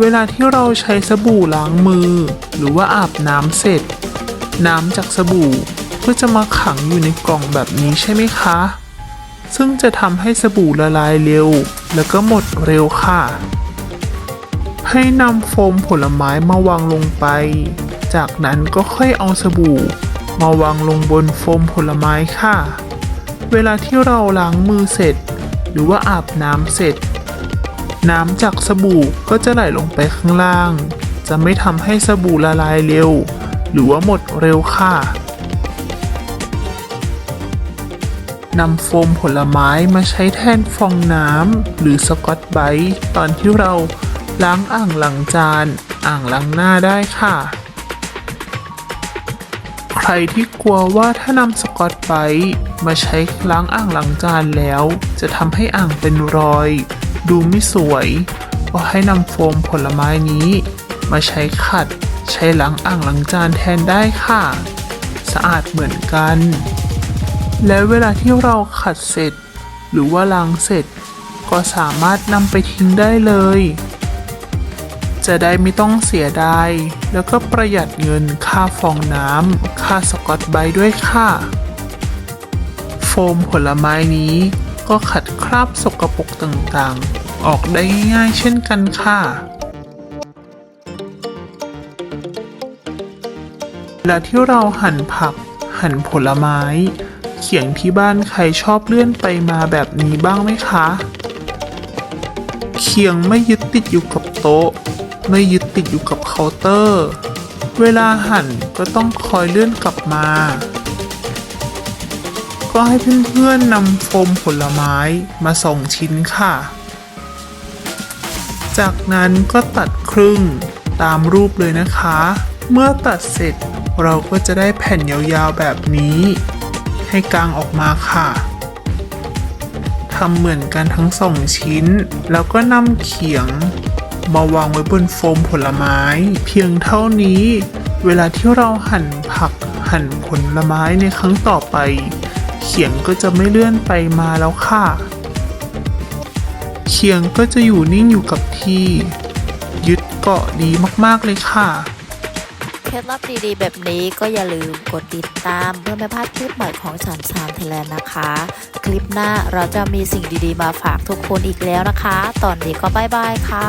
เวลาที่เราใช้สบู่ล้างมือ หรือว่าอาบน้ำเสร็จ น้ำจากสบู่ก็จะมาขังอยู่ในกล่องแบบนี้ใช่ไหมคะ ซึ่งจะทำให้สบู่ละลายเร็ว แล้วก็หมดเร็วค่ะ ให้นำโฟมผลไม้มาวางลงไป จากนั้นก็ค่อยเอาสบู่ มาวางลงบนโฟมผลไม้ค่ะ เวลาที่เราล้างมือเสร็จ หรือว่าอาบน้ำเสร็จ น้ำจากสบู่ก็จะไหลลงไปข้างล่าง จะไม่ทำให้สบู่ละลายเร็ว หรือว่าหมดเร็วค่ะนำโฟมผลไม้มาใช้แทนฟองน้ำหรือสกอตไบรท์ตอนที่เราล้างอ่างล้างจาน อ่างล้างหน้าได้ค่ะ ใครที่กลัวว่าถ้านำสกอตไบรท์มาใช้ล้างอ่างล้างจานแล้ว จะทำให้อ่างเป็นรอย ดูไม่สวยก็ให้นำโฟมผลไม้นี้ มาใช้ขัด ใช้ล้างอ่างล้างจานแทนได้ค่ะ สะอาดเหมือนกัน และเวลาที่เราขัดเสร็จ หรือว่าล้างเสร็จ ก็สามารถนำไปทิ้งได้เลย จะได้ไม่ต้องเสียดายแล้วก็ประหยัดเงินค่าฟองน้ำค่าสกอตไบด้วยค่ะ โฟมผลไม้นี้ ก็ขัดคราบสกปรกต่างๆ ออกได้ง่ายๆเช่นกันค่ะ เวลาที่เราหั่นผัก หั่นผลไม้ เขียงที่บ้านใครชอบเลื่อนไปมาแบบนี้บ้างไหมคะ เขียงไม่ยึดติดอยู่กับโต๊ะ ไม่ยึดติดอยู่กับเคาน์เตอร์ เวลาหั่นก็ต้องคอยเลื่อนกลับมา ก็ให้เพื่อนๆนำโฟมผลไม้มาส่งชิ้นค่ะ จากนั้นก็ตัดครึ่งตามรูปเลยนะคะ เมื่อตัดเสร็จเราก็จะได้แผ่นยาวๆแบบนี้ ให้กางออกมาค่ะทำเหมือนกันทั้งสองชิ้น แล้วก็นำเขียง มาวางไว้บนโฟมผลไม้ เพียงเท่านี้ เวลาที่เราหั่นผักหั่นผลไม้ในครั้งต่อไป เขียงก็จะไม่เลื่อนไปมาแล้วค่ะ เขียงก็จะอยู่นิ่งอยู่กับที่ ยึดเกาะดีมากๆเลยค่ะเคล็ดลับดีๆ แบบนี้ก็อย่าลืมกดติดตามเพื่อไม่พลาดคลิปใหม่ของสามสามไทยแลนด์นะคะ คลิปหน้าเราจะมีสิ่งดีๆ มาฝากทุกคนอีกแล้วนะคะ ตอนนี้ก็บายบายค่ะ